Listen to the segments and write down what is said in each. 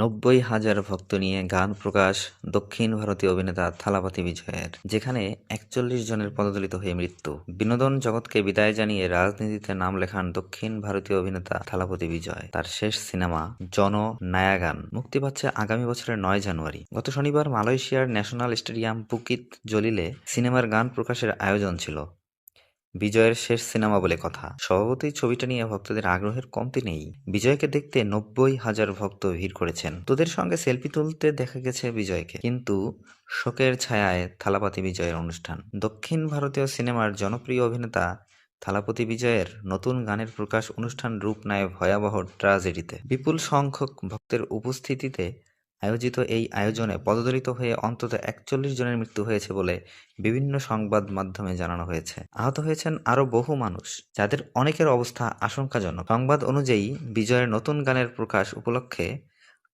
নব্বই হাজার ভক্ত নিয়ে গান প্রকাশ দক্ষিণ ভারতীয় অভিনেতা থালাপতি বিজয়ের, যেখানে একচল্লিশ জনের পদদলিত হয়ে মৃত্যু। বিনোদন জগৎকে বিদায় জানিয়ে রাজনীতিতে নাম লেখান দক্ষিণ ভারতীয় অভিনেতা থালাপতি বিজয়। তার শেষ সিনেমা জন নায়াগান মুক্তি পাচ্ছে আগামী বছরের নয় জানুয়ারি। গত শনিবার মালয়েশিয়ার ন্যাশনাল স্টেডিয়াম পুকিত জলিলে সিনেমার গান প্রকাশের আয়োজন ছিল। বিজয়ের শেষ সিনেমা বলে কথা। স্বভাবতই ছবিটা নিয়ে ভক্তদের আগ্রহের কমতি নেই। বিজয়কে দেখতে নব্বই হাজার ভক্ত ভিড় করেছেন। তোদের সঙ্গে সেলফি তুলতে দেখা গেছে বিজয়কে। কিন্তু শোকের ছায়ায় থালাপাতি বিজয়ের অনুষ্ঠান। দক্ষিণ ভারতীয় সিনেমার জনপ্রিয় অভিনেতা থালাপতি বিজয়ের নতুন গানের প্রকাশ অনুষ্ঠান রূপ নেয় ভয়াবহ ট্রাজেডিতে। বিপুল সংখ্যক ভক্তের উপস্থিতিতে আয়োজিত এই আয়োজনে পদদলিত হয়ে অন্তত একচল্লিশ জনের মৃত্যু হয়েছে বলে বিভিন্ন সংবাদ মাধ্যমে জানানো হয়েছে। আহত হয়েছেন আরও বহু মানুষ, যাদের অনেকের অবস্থা আশঙ্কাজনক। সংবাদ অনুযায়ী বিজয়ের নতুন গানের প্রকাশ উপলক্ষে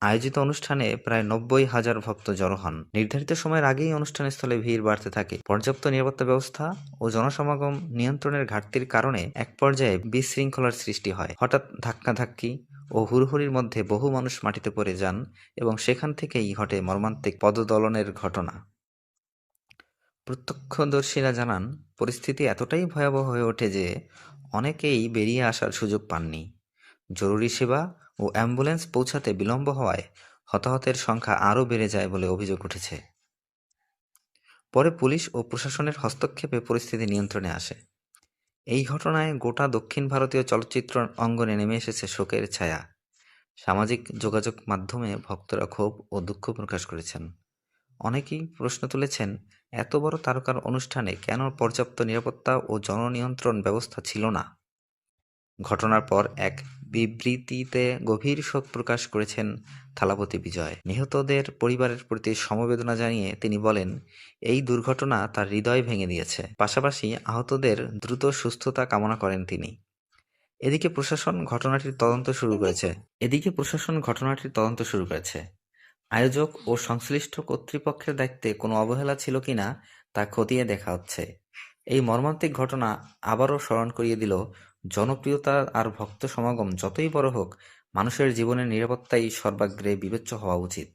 আয়োজিত অনুষ্ঠানে প্রায় নব্বই হাজার ভক্ত জড়ো হন। নির্ধারিত সময়ের আগেই অনুষ্ঠান স্থলে ভিড় বাড়তে থাকে। পর্যাপ্ত নিরাপত্তা ব্যবস্থা ও জনসমাগম নিয়ন্ত্রণের ঘাটতির কারণে এক পর্যায়ে বিশৃঙ্খলার সৃষ্টি হয়। হঠাৎ ধাক্কাধাক্কি ও হুড়হুড়ির মধ্যে বহু মানুষ মাটিতে পড়ে যান এবং সেখান থেকেই ঘটে মর্মান্তিক পদদলনের ঘটনা। প্রত্যক্ষদর্শীরা জানান, পরিস্থিতি এতটাই ভয়াবহ হয়ে ওঠে যে অনেকেই বেরিয়ে আসার সুযোগ পাননি। জরুরি সেবা ও অ্যাম্বুলেন্স পৌঁছাতে বিলম্ব হওয়ায় হতাহতের সংখ্যা আরও বেড়ে যায় বলে অভিযোগ উঠেছে। পরে পুলিশ ও প্রশাসনের হস্তক্ষেপে পরিস্থিতি নিয়ন্ত্রণে আসে। এই ঘটনায় গোটা দক্ষিণ ভারতীয় চলচ্চিত্র অঙ্গনে নেমে এসেছে শোকের ছায়া। সামাজিক যোগাযোগ মাধ্যমে ভক্তরা ক্ষোভ ও দুঃখ প্রকাশ করেছেন। অনেকেই প্রশ্ন তুলেছেন, এত বড় তারকার অনুষ্ঠানে কেন পর্যাপ্ত নিরাপত্তা ও জননিয়ন্ত্রণ ব্যবস্থা ছিল না? ঘটনার পর এক বিবৃতিতে গভীর শোক প্রকাশ করেছেন থালাপতি বিজয়। নিহতদের পরিবারের প্রতি সমবেদনা জানিয়ে তিনি বলেন, এই দুর্ঘটনা তার হৃদয় ভেঙে দিয়েছে। পাশাপাশি আহতদের দ্রুত সুস্থতা কামনা করেন তিনি। এদিকে প্রশাসন ঘটনাটির তদন্ত শুরু করেছে। এদিকে প্রশাসন ঘটনাটির তদন্ত শুরু করেছে। আয়োজক ও সংশ্লিষ্ট কর্তৃপক্ষের দায়িত্বে কোনো অবহেলা ছিল কিনা তা খতিয়ে দেখা হচ্ছে। এই মর্মান্তিক ঘটনা আবারও স্মরণ করিয়ে দিল জনপ্রিয়তা আর ভক্ত সমাগম যতই বড় হোক, মানুষের জীবনের নিরাপত্তাই সর্বাগ্রে বিবেচ্য হওয়া উচিত।